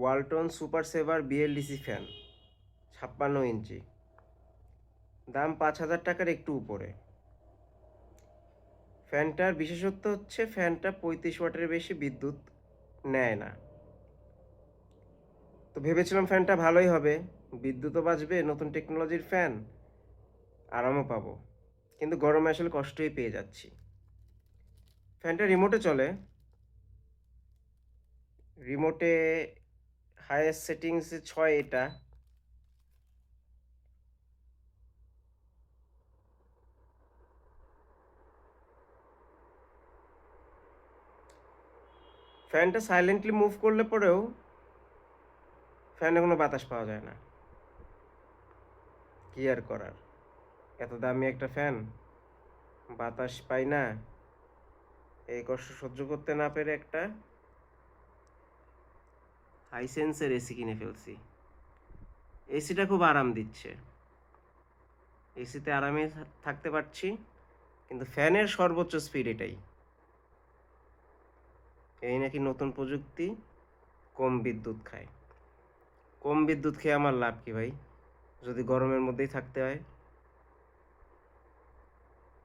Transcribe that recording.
Walton super saver BLDC fan, ছাপ্পান্ন ইঞ্চি। দাম পাঁচ হাজার টাকার একটু উপরে। ফ্যানটার বিশেষত্ব হচ্ছে ফ্যানটা পঁয়ত্রিশ ওয়াটের বেশি বিদ্যুৎ নেয় না। তো ভেবেছিলাম ফ্যানটা ভালোই হবে, বিদ্যুৎও বাঁচবে, নতুন টেকনোলজির ফ্যান, আরামও পাবো। কিন্তু গরমে আসলে কষ্টই পেয়ে যাচ্ছি। ফ্যানটা রিমোটে চলে। রিমোটে হাইয়েস্ট সেটিংস ছয় এটা। ফ্যানটা সাইলেন্টলি মুভ করলে পরেও ফ্যানে কোনো বাতাস পাওয়া যায় না। কি আর করার? এত দামি একটা ফ্যান, বাতাস পাই না। এই কষ্ট সহ্য করতে না পেরে একটা হাইসেন্সের এসি কিনে ফেলছি। এসিটা খুব আরাম দিচ্ছে। এসিতে আরামে থাকতে পারছি, কিন্তু ফ্যানের সর্বোচ্চ স্পিড এটাই। এই নাকি নতুন প্রযুক্তি, কম বিদ্যুৎ খায়। কম বিদ্যুৎ খেয়ে আমার লাভ কি ভাই? যদি গরমের মধ্যেই থাকতে হয়।